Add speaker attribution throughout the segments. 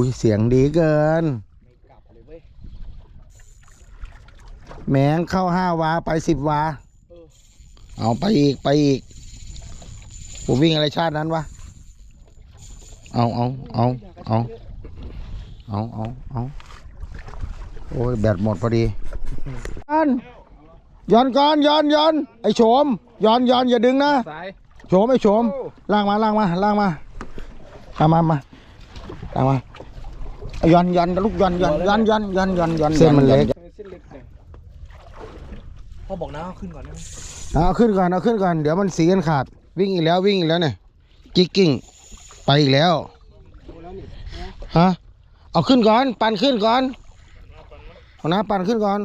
Speaker 1: อุ้ยเสียงดีเกิน
Speaker 2: ไม่กลับเลยเว้ย
Speaker 1: แมงเข้าห้าวาไปสิบวา
Speaker 2: เออ
Speaker 1: เอาไปอีกไปอีก ผมวิ่งอะไรชาตินั้นวะ เอาเอาเอาเอาเอาเอาเอาโอ้ยแบตหมดพอดีย้อนย้อนก่อนย้อนย้อนไอ้โฉมย้อนย้อนอย่าดึงนะ
Speaker 2: สาย
Speaker 1: โฉมไอ้โฉมล่างมาล่างมาล่างมาเอามามาเอามาเอา ย้อนย้อนลูกย้อนย้อนย้อนย้อนย้อนย้อนย้อนเส้นมันเล็ก
Speaker 2: เส้นเล็กเลยพ่อบอกนะเอาขึ้นก่อนได้ไหม
Speaker 1: เอาขึ้นก่อนเอาขึ้นก่อนเดี๋ยวมันสีกันขาด วิ่งอีกแล้ววิ่งอีกแล้วเนี่ยกิ๊กกิ้งไปอีกแล้วฮะเอาขึ้นก่อน ปั่นขึ้นก่อนเอานะปั่นขึ้นก่อน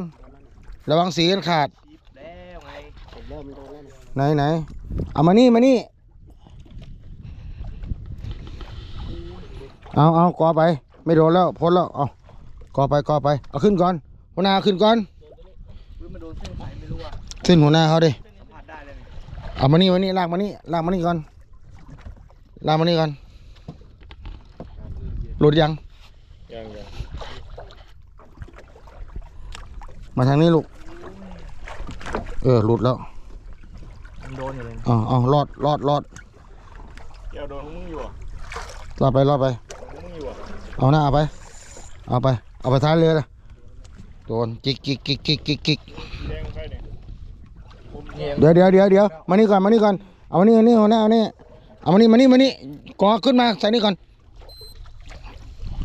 Speaker 1: ระวังสีกันขาด
Speaker 2: แล้วไงผมเริ่มโดนแล้ว
Speaker 1: ไหนไหนเอามานี่มานี่เอาเอากอไป ไม่โดนแล้วพ้นแล้วเอากอไปกอไปเอาขึ้นก่อนหัวหน้าเอาขึ้นก่อน
Speaker 2: อุ้ยมันโดนเส้นสายไม่รู้อะ
Speaker 1: เส้นหัวหน้าเขาดิ
Speaker 2: สัมผัสได้เลยนี่
Speaker 1: เอามานี่มานี่ลากมานี่ลากมานี่ก่อนลากมานี่ก่อนหลุดยัง
Speaker 2: ยังยัง
Speaker 1: มาทางนี้ลูก เออหลุดแล้ว
Speaker 2: มันโดนอยู่เลย
Speaker 1: เอ๋ออ๋อรอดรอดรอด
Speaker 2: เกี่ยวโดนมึงอยู่อะ
Speaker 1: รอดไปรอดไป
Speaker 2: มึงอยู่อะ
Speaker 1: เอาหน้าเอาไป เอาไป เอาไปท้ายเรือเลยโดนจิกจิกจิกจิกจิกจิก
Speaker 2: แดงไปเนี่ยเนี่ย
Speaker 1: เดี๋ยวเดี๋ยวเดี๋ยวเดี๋ยวมานี่ก่อนมานี่ก่อน เอามานี่มานี่หัวหน้าเอานี่เอามานี่มานี่มานี่กอขึ้นมาใส่นี่ก่อน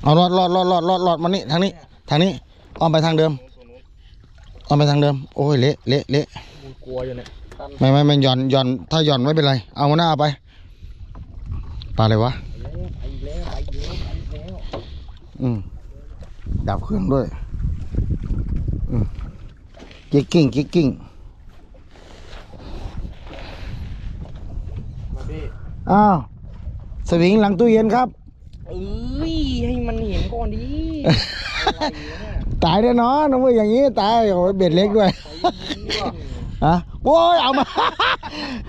Speaker 1: เอารอดรอดรอดรอดรอดรอดมานี่ทางนี้ ทางนี้อ้อมไปทางเดิมอ้อมไปทางเดิม โอ้ยเละเละเละ
Speaker 2: มึงกลัวอยู่เนี่ยตัน
Speaker 1: ไม่ไม่ไม่หย่อนหย่อนถ้าหย่อนไม่เป็นไร เอาหัวหน้าเอาไปปลาอะไรวะ
Speaker 2: ไปแล้วไปแล้วไปแล้ว
Speaker 1: อืมดับเครื่องด้วย อืมกิ๊กกิ้งกิ๊กกิ้ง
Speaker 2: มาพี่
Speaker 1: อ้าวสวิงหลังตู้เย็นครับ
Speaker 2: เอ้ยให้มันเห็นก่อนดิอะไรเนี่ย
Speaker 1: ตายแน่นอนน้องมืออย่างนี้ตายโอ้ยเบ็ดเล็กด้วยฮะโอ้ยเอามา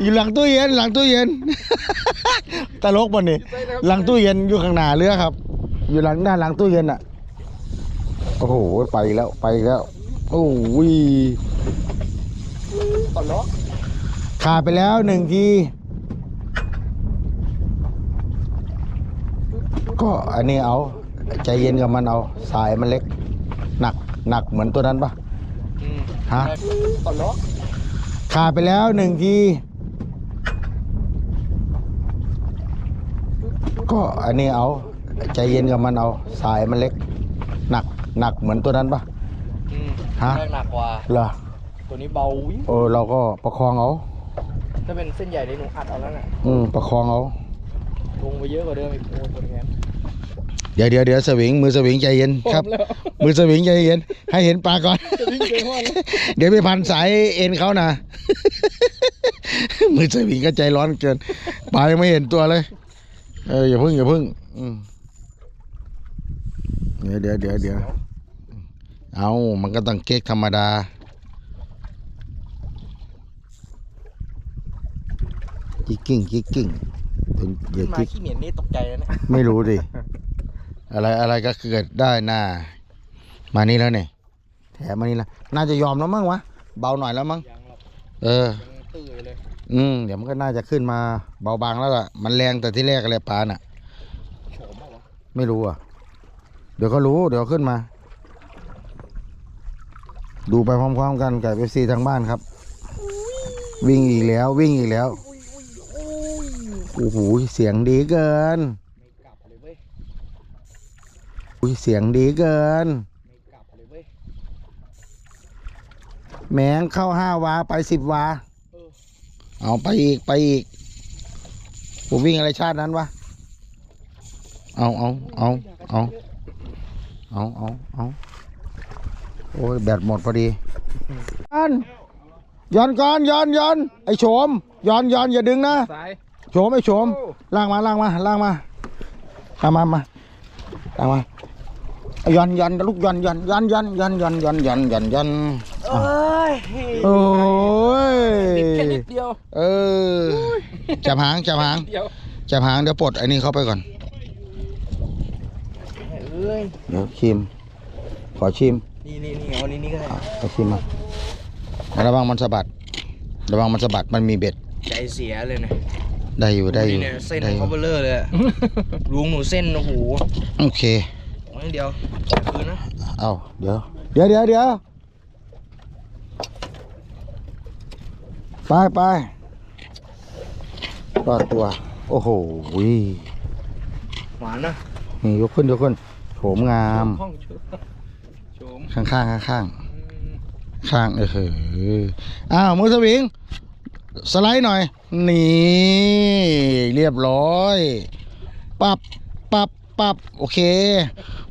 Speaker 1: อยู่หลังตู้เย็น หลังตู้เย็นตลกป่ะนี่หลังตู้เย็นอยู่ข้างหน้าเรือครับ อยู่หลังหน้าหลังตู้เย็นอะ โอ้โห ไปแล้วไปแล้ว โอ้ย
Speaker 2: ต่อล้อ
Speaker 1: ขาดไปแล้วหนึ่งที ก็อันนี้เอา ใจเย็นกับมันเอา สายมันเล็ก หนักหนักเหมือนตัวนั้นปะ
Speaker 2: อืม
Speaker 1: ฮะ
Speaker 2: ต่อล้อ
Speaker 1: ขาดไปแล้วหนึ่งที ก็อันนี้เอา ใจเย็นกับมันเอา สายมันเล็ก หนักหนักเหมือนตัวนั้นปะ
Speaker 2: อืม
Speaker 1: ฮะ
Speaker 2: แรงหนักกว่า
Speaker 1: เหรอ
Speaker 2: ตัวนี้เบาอุ๊ย
Speaker 1: เออเราก็ประคองเอา
Speaker 2: ถ้าเป็นเส้นใหญ่ในหนูอัดเอาแล้วน่ะ
Speaker 1: อืมประคองเอา
Speaker 2: ลงไปเยอะกว่าเดิมอีกโอ้ตัวนี้
Speaker 1: เดี๋ยวเดี๋ยวเดี๋ยวสวิงมือสวิงใจเย็นครับ
Speaker 2: แล้ว
Speaker 1: มือสวิงใจเย็นให้เห็นปลาก่อน
Speaker 2: จะวิ่งไปห้องแล้ว
Speaker 1: เดี๋ยวไปพันสายเอ็นเขานะ มือสวิงก็ใจร้อนเกินปลายังไม่เห็นตัวเลย เอออย่าพึ่งอย่าพึ่ง อืม เดี๋ยวเดี๋ยวเดี๋ยวเดี๋ยวเอามันก็ต้องเก๊กธรรมดา จิกกิ้งจิกกิ้งเป็นอย่า
Speaker 2: มา
Speaker 1: จิก
Speaker 2: ขี้เหม็นนี่ตกใจแล้วเนี่ย
Speaker 1: ไม่รู้ดิ อะไรอะไรก็เกิดได้น่ามานี่แล้วเนี่ยแถมมานี่แล้วน่าจะยอมแล้วมั้งวะ เบาหน่อยแล้วมั้ง
Speaker 2: ยังหรอก
Speaker 1: เออ
Speaker 2: ยังตื้ออยู่เลย
Speaker 1: อืมเดี๋ยวมันก็น่าจะขึ้นมาเบาบางแล้วล่ะ มันแรงแต่ที่แรกอะไรปลาน่ะ
Speaker 2: โฉมเปล่าวะ
Speaker 1: ไม่รู้อะ เดี๋ยวก็รู้ เดี๋ยวขึ้นมา ดูไปพร้อมๆกันกับเอฟซีทางบ้านครับ วิ่งอีกแล้ววิ่งอีกแล้ว
Speaker 2: อุ้ยอุ้ยอุ้ย
Speaker 1: โอ้โหเสียงดีเกิน
Speaker 2: ไม่กลับเลยเว้ย
Speaker 1: อุ้ยเสียงดีเกิน
Speaker 2: ไม่กลับเลยเว้ย
Speaker 1: แมงเข้าห้าวาไปสิบวา
Speaker 2: เออ
Speaker 1: เอาไปอีกไปอีกผมวิ่งอะไรชาตินั้นวะ เอาเอาเอาเอา เอาเอาเอาโอ้ยแบตหมดพอดีย้อนย้อนก่อนย้อนย้อนไอ้โฉมย้อนย้อนอย่าดึงนะ
Speaker 2: สาย
Speaker 1: โฉมไอ้โฉม
Speaker 2: โอ้
Speaker 1: ล่างมาล่างมาล่างมาเอามามาล่างมาเอาย้อนย้อนลูกย้อนย้อนย้อนย้อนย้อนย้อนย้อนย้อนย้อนย้อน
Speaker 2: เอ้ย
Speaker 1: โอ้ย
Speaker 2: นิดแค่นิดเดียว
Speaker 1: เออจับหางจับหาง
Speaker 2: นิดเดียว
Speaker 1: จับหางเดี๋ยวปลดไอ้นี่เข้าไปก่อน
Speaker 2: เอ้เลย
Speaker 1: เดี๋ยวชิม ขอชิม
Speaker 2: นี่นี่นี่เอานี่นี่ก็ได้
Speaker 1: อะขอชิมมาระวังมันสะบัด ระวังมันสะบัด มันมีเบ็ด
Speaker 2: ใจเสียเลยนะ
Speaker 1: ได้อยู่ได้อยู่
Speaker 2: นี่เนี่ยเส้น
Speaker 1: ได้อ
Speaker 2: เขา
Speaker 1: ยู่
Speaker 2: เบลอเลยอะลุงหนูเส้นโอ้โห
Speaker 1: โอเค
Speaker 2: เอานิดเดียวคืนนะ
Speaker 1: เอาเดี๋ยว เดี๋ยวเดี๋ยวเดี๋ยวไปไปรอดตัว โอ้โหวิ
Speaker 2: หวานนะ
Speaker 1: นี่ยกขึ้นยกขึ้น โฉมงาม
Speaker 2: ห้องโชมโชม
Speaker 1: ข้างข้างข้างข้าง
Speaker 2: อืม
Speaker 1: ข้างเอออ้าวมือสวิง สไลด์หน่อย นี่ เรียบร้อยปับปับปับโอเค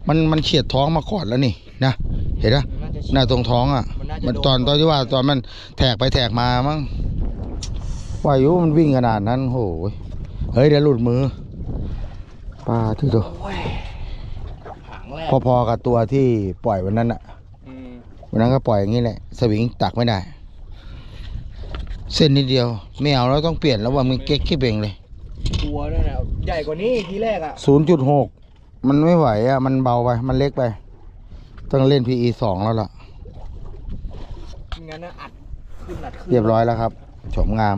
Speaker 1: มันมันเฉียดท้องมาก่อนแล้วนี่นะเห็นไหม
Speaker 2: น่าจะ
Speaker 1: หน้าตรงท้องอะ
Speaker 2: มันน่าจะ
Speaker 1: มัน
Speaker 2: โดน
Speaker 1: ตอนตอนที่ว่าตอนมันแทกไปแทกมามั้งว่าอยู่มันวิ่งขนาดนั้นโหยเฮ้ยเดี๋ยวหลุดมือปลาที่ตัว
Speaker 2: โอ้ยหางแรก
Speaker 1: พอๆกับตัวที่ปล่อยวันนั้นอะ
Speaker 2: อืม
Speaker 1: วันนั้นก็ปล่อยอย่างนี้แหละ สวิงตักไม่ได้ เส้นนิดเดียว ไม่เอาแล้วต้องเปลี่ยนแล้วว่ามันเก๊กขี้เบ่งเลย
Speaker 2: ตัวนั่นน่ะใหญ่กว่านี้ทีแรกอะ
Speaker 1: ศูนย์จุดหกมันไม่ไหวอะ มันเบาไป มันเล็กไป ต้องเล่น PE สองแล้วล่ะ
Speaker 2: งั้นนะอัดขึ้นอัดขึ้น
Speaker 1: เรียบร้อยแล้วครับ โฉมงาม